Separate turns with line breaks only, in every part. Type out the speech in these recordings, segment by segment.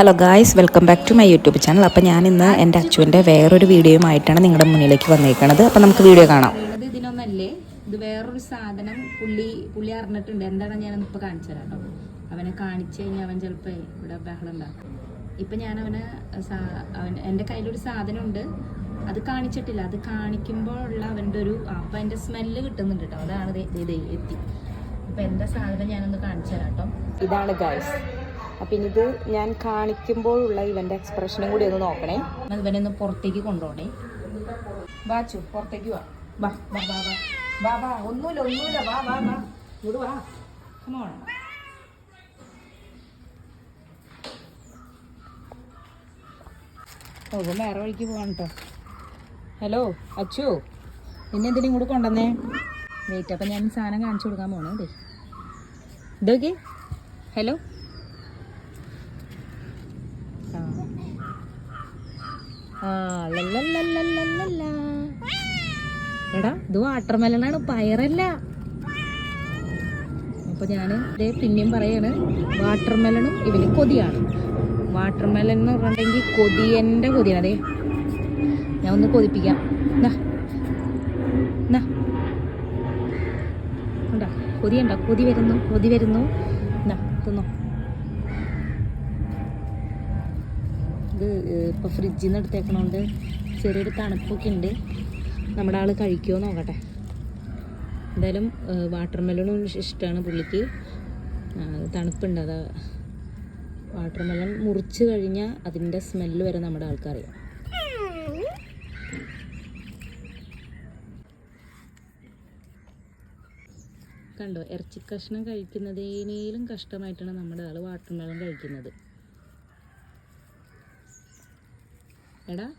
Hello guys welcome back to my YouTube channel അപ്പോൾ ഞാൻ ഇന്ന് എന്റെ അച്ചുവിന്റെ വേറൊരു വീഡിയോയുമായിട്ടാണ് നിങ്ങളുടെ മുന്നിലേക്ക് വന്നേക്കണത്. അപ്പോൾ നമുക്ക് വീഡിയോ കാണാം.
ഇത് ഇതിനൊന്നല്ലേ? ഇത് വേറൊരു സാധനം പുള്ളി പുള്ളി അറിഞ്ഞിട്ടുണ്ട്. എന്താണ് ഞാൻ ഇപ്പോൾ കാണിച്ചു തരാം കേട്ടോ. അവനെ കാണിച്ചു കഴിഞ്ഞാൽ അവൻ ചിലപ്പോൾ ഇവിടെ ബഹളം ഉണ്ടാക്കും. ഇപ്പം ഞാൻ അവന് അവൻ എന്റെ കയ്യിലൊരു സാധനമുണ്ട്. അത് കാണിച്ചിട്ടില്ല. അത് കാണിക്കുമ്പോൾ ഉള്ള അവന്റെ ഒരു അപ്പം അതിന്റെ സ്മെല്ല് കിട്ടുന്നുണ്ട് കേട്ടോ. അതാണ് എത്തി. അപ്പം എന്റെ സാധനം ഞാനൊന്ന് കാണിച്ചു തരാം കേട്ടോ.
ഇതാണ് ഗായ്സ് അപ്പം ഇനിയിത് ഞാൻ കാണിക്കുമ്പോഴുള്ള ഇവന്റെ എക്സ്പ്രഷനും കൂടി ഒന്ന് നോക്കണേ.
ഇവനെ ഒന്ന് പുറത്തേക്ക് കൊണ്ടുപോണേ വാച്ചു പുറത്തേക്ക് വാ. വാ വാ വാ വാ. വാ ഒന്നുമില്ല ഒന്നുമില്ല വാ വാ വാ. ഇങ്ങോട്ട് വാ. കമോണ ഓ വേറെ വഴിക്ക് പോകണം ഹലോ അച്ചു. പിന്നെ എന്തിനും ഇങ്ങോട്ട് കൊണ്ടുവന്നേ? വെയിറ്റ് അപ്പം ഞാൻ സാധനം കാണിച്ചു കൊടുക്കാൻ പോകണേ ഇതൊക്കെ. ഹലോ ആ ആ ലല്ലല്ലല്ലല്ലല്ല. എടാ ഇത് വാട്ടർമെലണാണ് പയറല്ല. അപ്പൊ ഞാൻ ഇതേ പിന്നെയും പറയാണ് വാട്ടർമെലണും ഇവന് കൊതിയാണ്. വാട്ടർമെലൺ എന്ന് പറഞ്ഞിട്ടുണ്ടെങ്കിൽ കൊതിയന്റെ കൊതിയാണ്. അതെ ഞാൻ ഒന്ന് കൊതിപ്പിക്കാം? കൊതിയുണ്ടോ? കൊതി വരുന്നു കൊതി വരുന്നു. എന്നാ തിന്നോ. ഇത് ഇപ്പോൾ ഫ്രിഡ്ജിൽ നിന്ന് എടുത്തേക്കണോണ്ട് ചെറിയൊരു തണുപ്പൊക്കെ ഉണ്ട് നമ്മുടെ ആൾ കഴിക്കുമോ നോക്കട്ടെ. എന്തായാലും വാട്ടർ മെലണും ഇഷ്ടമാണ് പുള്ളിക്ക്. തണുപ്പുണ്ട് അത്. വാട്ടർ മെലൺ മുറിച്ച് കഴിഞ്ഞാൽ അതിന്റെ സ്മെല്ല് വരെ നമ്മുടെ ആൾക്കറിയാം കണ്ടോ ഇറച്ചി കഷ്ണം കഴിക്കുന്നതിനേലും കഷ്ടമായിട്ടാണ് നമ്മുടെ ആൾ വാട്ടർ മെലൺ കഴിക്കുന്നത്. എടാ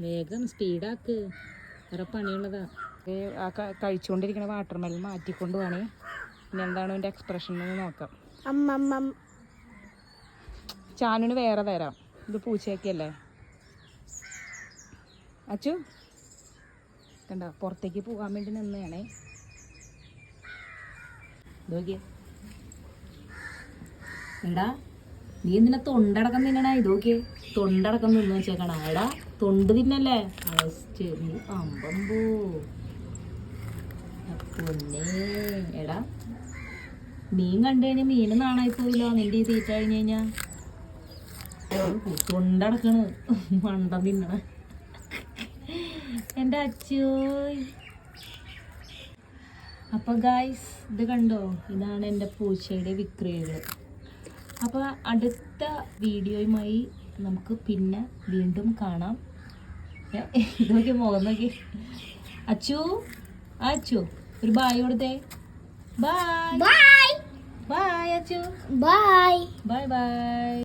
വേഗം സ്പീഡാക്ക്. വേറെ പണിയുള്ളതാ. ആ ക- കഴിച്ചുകൊണ്ടിരിക്കണ വാട്ടർ മെലൺ മാറ്റിക്കൊണ്ട് പോകണേ പിന്നെ എന്താണ് എന്റെ എക്സ്പ്രഷൻ എന്ന് നോക്കാം. ചാനുന് വേറെ തരാം. ഇത് പൂച്ചയൊക്കെയല്ലേ? അച്ചു കണ്ട പുറത്തേക്ക് പോകാൻ വേണ്ടി നിന്നയാണേ നോക്കിയേ. എടാ നീ എന്തിനാ തൊണ്ടടക്കം തിന്നണേ? ഇതൊക്കെ തൊണ്ടടക്കം തിന്നു വെച്ചേക്കണ. എടാ തൊണ്ട് തിന്നല്ലേ? ഫസ്റ്റ് നീ എടാ മീൻ കണ്ടു കഴിഞ്ഞാൽ മീന് നാണായി പോവില്ല നിന്റെ ഈ തീറ്റ കഴിഞ്ഞ് കഴിഞ്ഞാ. തൊണ്ടടക്കണ് മണ്ടം തിന്നണ. എന്റെ അച്ചോയ്. അപ്പോൾ ഗായ്സ് ഇത് കണ്ടോ? ഇതാണ് എന്റെ പൂച്ചയുടെ വിക്രിയകൾ അപ്പോൾ അടുത്ത വീഡിയോയുമായി നമുക്ക് പിന്നെ വീണ്ടും കാണാം. ഇതൊക്കെ മുഖം നോക്കി. അച്ചു ആ അച്ചു ഒരു ബായ് കൊടുത്തേ. Bye. Bye Achu.
Bye
bye bye